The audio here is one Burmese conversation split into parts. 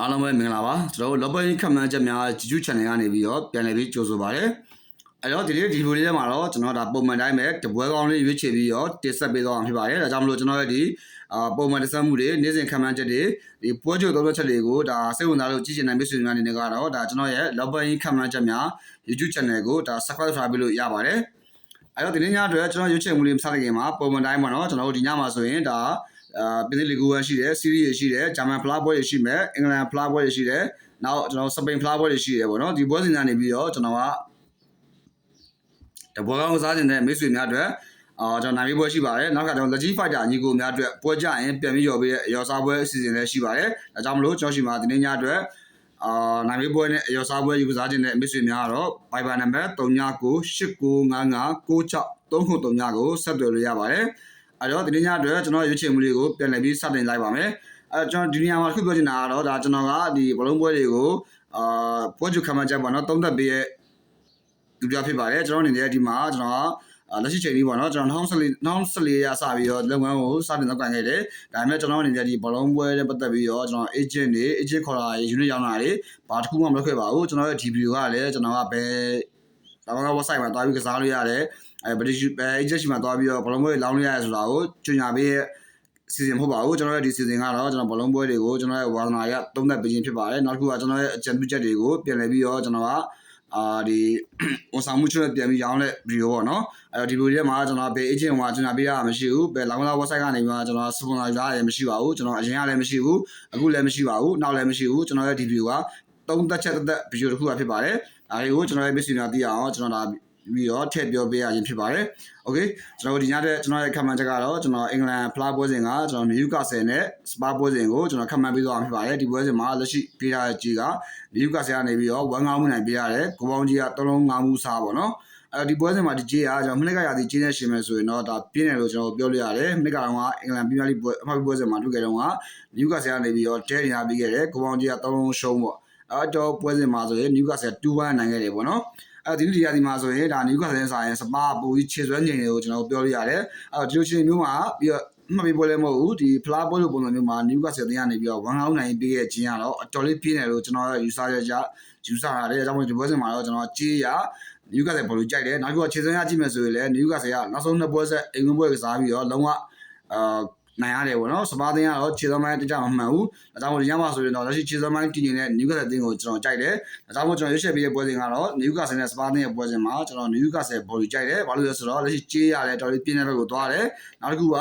အားလုံးပဲမင်္ဂလာပါကျွန်တော်တို့ Lobby ခက်မှန်းချက်များ YouTube Channel ကနေပြီးတော့ပြန်လည်ပြီးကြိုဆိုပါရစေအဲ့တော့ဒီနေ့ဒီဗီဒီယိုလေးထဲမှာတော့ကျွန်တော်ဒါပုံမှန်တိုင်းပဲတပွဲကောင်းလေးရွေးချယ်ပြီးတော့တင်ဆက်ပေးသွားမှာဖြစ်ပါတယ်ဒါကြောင့်မလို့ကျွန်တော်ရဲ့ဒီအာပုံမှန်တင်ဆက်မှုတွေနေ့စဉ်ခက်မှန်းချက်တွေဒီပွဲချုပ်သုံးချက်တွေကိုဒါစိတ်ဝင်စားလို့ကြည့်ချင်တဲ့မိတ်ဆွေများအနေနဲ့ကတော့ဒါကျွန်တော်ရဲ့ Lobby ခက်မှန်းချက်များ YouTube Channel ကိုဒါ Subscribe ထားပြီးလို့ရပါတယ်အဲ့တော့ဒီနေ့ညအတွက်ကျွန်တော်ရွေးချယ်မှုလေးမစတဲ့ခင်မှာပုံမှန်တိုင်းမှာတော့ကျွန်တော်တို့ဒီညမှာဆိုရင်ဒါ အာပြည်လီဂူဝမ်ရှိတယ်စီးရီးရရှိတယ်ဂျာမန်ဖလားပွဲရရှိမယ်အင်္ဂလန်ဖလားပွဲရရှိတယ်နောက်ကျွန်တော်စပိန်ဖလားပွဲရရှိတယ်ပေါ့နော်ဒီပွဲစဉ်ကနေပြီးတော့ကျွန်တော်ကတပွဲကောင်းကစားနေတဲ့မိတ်ဆွေများအတွက်အာကျွန်တော်နိုင်ပြီးပွဲရှိပါတယ်နောက်ကကျွန်တော် Legit Fighter ညီကိုများအတွက်ပွဲကြရင်ပြန်ပြီးရော်ပြီးရော်စားပွဲအစီအစဉ်လည်းရှိပါတယ်ဒါကြောင့်မလို့ကျွန်တော်ရှိမှာဒီနေ့ညအတွက်အာနိုင်ပြီးပွဲနဲ့ရော်စားပွဲယူကစားခြင်းတဲ့မိတ်ဆွေများကတော့ Viber နံပါတ်39989596 3939ကိုဆက်သွယ်လို့ရပါတယ် အဲ့တော့ဒီနေ့ညအတွက်ကျွန်တော်ရွေးချယ်မှုလေးကိုပြန်လည်ပြီးစတင်လိုက်ပါမယ်အဲကျွန်တော်ဒီနေရာမှာတစ်ခုပြောချင်တာကတော့ဒါကျွန်တော်ကဒီဘလုံးပွဲတွေကိုအာပွဲချုပ်ခံမှချက်ပေါ့နော်သုံးသက်ပေးရဲ့လူပြဖြစ်ပါတယ်ကျွန်တော်အနေနဲ့ဒီမှာကျွန်တော်ကအာလက်ရှိချိန်လေးပေါ့နော်ကျွန်တော်2014 2014ရစပြီးတော့လုပ်ငန်းကိုစတင်လုပ်ကိုင်ခဲ့တယ်ဒါပေမဲ့ကျွန်တော်အနေနဲ့ဒီဘလုံးပွဲနဲ့ပတ်သက်ပြီးတော့ကျွန်တော် agent တွေ agent ခေါ်တာတွေ unit ရောင်းတာတွေဘာတစ်ခုမှမလုပ်ခဲ့ပါဘူးကျွန်တော်ရဲ့ DBU ကလည်းကျွန်တော်ကဘယ် ဒါမှမဟုတ် website မှာတွားပြီးကစားလို့ရတယ်အဲ British agent ရှိမှတွားပြီးတော့ဘလုံးပွဲလောင်းလို့ရတယ်ဆိုတာကိုကြေညာပေးရဲ့စီစဉ်မဟုတ်ပါဘူးကျွန်တော်ရဲ့ဒီစီစဉ်ကတော့ကျွန်တော်ဘလုံးပွဲတွေကိုကျွန်တော်ရဲ့ဝါသနာရသုံးသက်ပေးခြင်းဖြစ်ပါတယ်နောက်တစ်ခုကကျွန်တော်ရဲ့အကြံပြုချက်တွေကိုပြန်လည်ပြီးတော့ကျွန်တော်ကအာဒီဝန်ဆောင်မှုချက်ပြန်ပြီးရောင်းတဲ့ဗီဒီယိုပေါ့နော်အဲ့တော့ဒီဗီဒီယိုထဲမှာကျွန်တော်ဘယ် agent ဟိုကျွန်တော်ပေးရမှာမရှိဘူးဘယ်လောင်းလာ website ကနေပြီးတော့ကျွန်တော် sponsor ရရတယ်မရှိပါဘူးကျွန်တော်အရင်ကလည်းမရှိဘူးအခုလည်းမရှိပါဘူးနောက်လည်းမရှိဘူးကျွန်တော်ရဲ့ဒီဗီဒီယိုကသုံးသက်ချက်သက်ဗီဒီယိုတစ်ခုပါဖြစ်ပါတယ် ဒါတွေကိုကျွန်တော်ရဲ့ business များသိအောင်ကျွန်တော်ဒါပြီးတော့ထည့်ပြောပေးရခြင်းဖြစ်ပါတယ်။ Okay ကျွန်တော်ဒီညတဲ့ကျွန်တော်ရဲ့ခက်မှန်းချက်ကတော့ကျွန်တော်အင်္ဂလန်ဖလားပွဲစဉ်ကကျွန်တော်နယူကာဆယ်နဲ့စပါပွဲစဉ်ကိုကျွန်တော်ခက်မှန်းပေးသွားမှာဖြစ်ပါတယ်။ဒီပွဲစဉ်မှာလက်ရှိပေးရတဲ့ကြီးကနယူကာဆယ်ကနေပြီးတော့1 5မှုနိုင်ပေးရတယ်။ကိုပေါင်းကြီးက3လုံး5မှုစားပေါ့နော်။အဲဒီပွဲစဉ်မှာဒီကြီးကကျွန်တော်မနစ်ကရာသီကြီးနဲ့ရှင်မယ်ဆိုရင်တော့ဒါပြင်းတယ်လို့ကျွန်တော်ပြောလို့ရတယ်။မနစ်ကတော့အင်္ဂလန်ပရီးမီးယားလိပွဲအမှတ်ပွဲစဉ်မှာတွေ့ခဲ့တော့ကနယူကာဆယ်ကနေပြီးတော့တဲနေရပြီးခဲ့တယ်။ကိုပေါင်းကြီးက3လုံးရှုံးပေါ့။ အဲတော့ပွဲစဉ်မှာဆိုရင်နယူကာဆယ်2-1နိုင်ခဲ့တယ်ပေါ့နော်။အဲဒီလိုဒီရာဒီမှာဆိုရင်ဒါနယူကာဆယ်ဆိုင်ရင်စပါပူကြီးခြေစွဲငိန်တွေကိုကျွန်တော်ပြောလို့ရတယ်အဲတော့ဒီလိုချင်းမျိုးမှာပြီးတော့မှတ်ပြီးပွဲလဲမဟုတ်ဘူးဒီဖလားပွဲလိုပုံစံမျိုးမှာနယူကာဆယ်တင်ကနေပြီးတော့1 out နိုင်ပေးရဲ့ခြင်းကတော့အတော်လေးပြင်းတယ်လို့ကျွန်တော်ယူဆရကြယူဆရတယ်အဲကြောင့်မို့ဒီပွဲစဉ်မှာတော့ကျွန်တော်ကြေးရနယူကာဆယ်ဘော်လူကြိုက်တယ်နောက်တစ်ခုကခြေစွဲရကြည့်မယ်ဆိုရင်လည်းနယူကာဆယ်ကနောက်ဆုံးနှစ်ပွဲဆက်အင်္ဂလန်ပွဲကစားပြီးတော့လုံးဝအာ နိုင်ရတယ်ပေါ့နော်စပါးသင်းကတော့ခြေသောမိုင်းတကြမမှန်ဘူးဒါကြောင့်မို့ရမှာဆိုရင်တော့လက်ရှိခြေသောမိုင်းတည်နေတဲ့နယူကာဆယ်သင်းကိုကျွန်တော်ကြိုက်တယ်ဒါကြောင့်မို့ကျွန်တော်ရွေးချယ်ပေးတဲ့ပွဲစဉ်ကတော့နယူကာဆယ်နဲ့စပါးသင်းရဲ့ပွဲစဉ်မှာကျွန်တော်နယူကာဆယ်ဘော်လီကြိုက်တယ်ဘာလို့လဲဆိုတော့လက်ရှိကြေးရတယ်တော်တော်ပြင်းတဲ့ဘက်ကိုသွားတယ်နောက်တစ်ခုက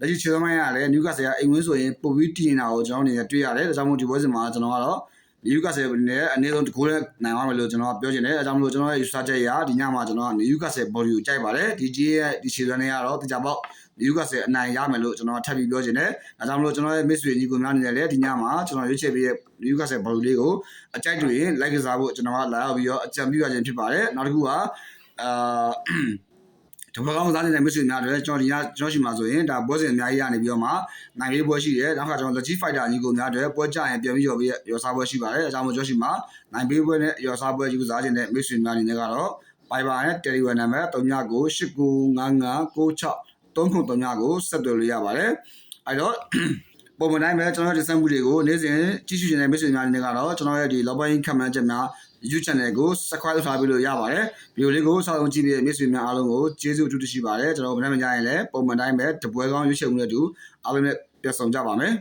လက်ရှိခြေသောမိုင်းကလည်းနယူကာဆယ်ကအိမ်ဝင်းဆိုရင်ပိုပြီးတည်နေတာကိုကျွန်တော်အနေနဲ့တွေ့ရတယ်ဒါကြောင့်မို့ဒီပွဲစဉ်မှာကျွန်တော်ကတော့န ယူကာဆယ်နဲ့အနည်းဆုံးတကူနဲ့နိုင်သွားမယ်လို့ကျွန်တော်ပြောချင်တယ်အဲကြောင့်မလို့ကျွန်တော်ရဲ့ user ချက်ရဒီညမှာကျွန်တော်ကနယူကာဆယ် body ကိုကြိုက်ပါတယ်ဒီကြီးရဲ့ဒီခြေစွမ်းတွေကတော့တကြပေါက်နယူကာဆယ်အနိုင်ရမယ်လို့ကျွန်တော်ထပ်ပြီးပြောချင်တယ်အဲကြောင့်မလို့ကျွန်တော်ရဲ့ miss တွေညီကိုများနေတယ်လေဒီညမှာကျွန်တော်ရွေးချယ်ပေးရဲ့နယူကာဆယ် body လေးကိုအကြိုက်တွေရင် like ကစားဖို့ကျွန်တော်ကလာရောက်ပြီးတော့အကြံပြုရခြင်းဖြစ်ပါတယ်နောက်တစ်ခုကအာ ဒီဘကောင်စားနေတဲ့မိတ်ဆွေများတွေကျွန်တော်ဒီကကျွန်တော်ရှိမှာဆိုရင်ဒါပွဲစဉ်အများကြီးရနေပြီးတော့မှနိုင်ရေးပွဲရှိတယ်နောက်ကကျွန်တော် Legit Fighter ညီကိုများတွေပွဲကြရင်ပြန်ပြီးရော်ပြီးရော်စားပွဲရှိပါတယ်အဲကြောင့်မို့ကျွန်တော်ရှိမှာနိုင်ပေးပွဲနဲ့ရော်စားပွဲယူစားခြင်းတဲ့မိတ်ဆွေများအနေနဲ့ကတော့ Viber နဲ့ Telegram နံပါတ်39989996 3939ကိုဆက်သွယ်လို့ရပါတယ်အဲတော့ ပုံမှန်တိုင်းပဲကျွန်တော်တို့ဒီစက်မှုတွေကိုနေ့စဉ်ကြည့်ရှုနေတဲ့မိတ်ဆွေများအနေနဲ့ကတော့ကျွန်တော်ရဲ့ဒီ login ခက်မှန်းချက်များ YouTube channel ကို subscribe လုပ်ထားပြီးလို့ရပါတယ်ဗီဒီယိုလေးကိုစောင့်ကြည့်နေတဲ့မိတ်ဆွေများအားလုံးကိုကျေးဇူးအထူးတင်ရှိပါတယ်ကျွန်တော်ဗီဒီယိုမကြရင်လည်းပုံမှန်တိုင်းပဲတပွဲကောင်းရွေးချယ်မှုနဲ့တူအားလုံးနဲ့ပြန်ဆောင်ကြပါမယ်